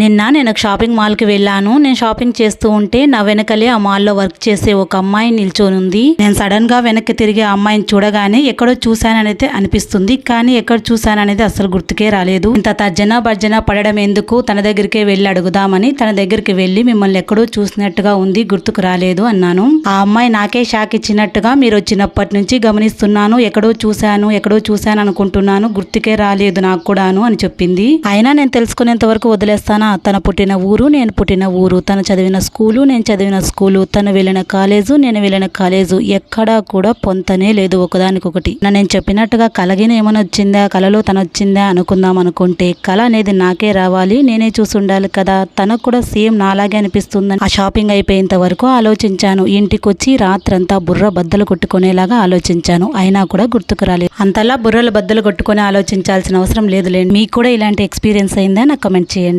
నిన్న నేను షాపింగ్ మాల్కి వెళ్ళాను. నేను షాపింగ్ చేస్తూ ఉంటే నా వెనకలే ఆ మాల్లో వర్క్ చేసే ఒక అమ్మాయి నిల్చొని ఉంది నేను సడన్గా వెనక్కి తిరిగి ఆ అమ్మాయిని చూడగానే ఎక్కడో చూశాననైతే అనిపిస్తుంది. కానీ ఎక్కడ చూశాననేది అసలు గుర్తుకే రాలేదు. ఇంత తర్జన భర్జన పడడం ఎందుకు? తన దగ్గరికే వెళ్ళి అడుగుదామని తన దగ్గరికి వెళ్ళి మిమ్మల్ని ఎక్కడో చూసినట్టుగా ఉంది గుర్తుకు రాలేదు అన్నాను. ఆ అమ్మాయి నాకే షాక్ ఇచ్చినట్టుగా మీరు వచ్చినప్పటి నుంచి గమనిస్తున్నాను. ఎక్కడో చూశాను ఎక్కడో చూశాను అనుకుంటున్నాను గుర్తుకే రాలేదు నాకు కూడాను అని చెప్పింది. అయినా నేను తెలుసుకునేంత వరకు వదిలేస్తాను? తన పుట్టిన ఊరు నేను పుట్టిన ఊరు తను చదివిన స్కూలు నేను చదివిన స్కూలు తను వెళ్ళిన కాలేజు నేను వెళ్ళిన కాలేజు ఎక్కడా కూడా పొంతనే లేదు ఒకదానికొకటి. నేను చెప్పినట్టుగా కలగిన ఏమైనా వచ్చిందా కలలో తను వచ్చిందా అనుకుందాం అనుకుంటే కళ అనేది నాకే రావాలి నేనే చూసి ఉండాలి కదా తనకు కూడా సేమ్ నాలాగే అనిపిస్తుందని ఆ షాపింగ్ అయిపోయేంత వరకు ఆలోచించాను. ఇంటికొచ్చి రాత్రంతా బుర్ర బద్దలు కొట్టుకునేలాగా ఆలోచించాను. అయినా కూడా గుర్తుకు రాలేదు. అంతలా బుర్రలు బద్దలు కొట్టుకుని ఆలోచించాల్సిన అవసరం లేదులేండి మీకు కూడా ఇలాంటి ఎక్స్పీరియన్స్ అయిందా? నాకు కమెంట్ చేయండి.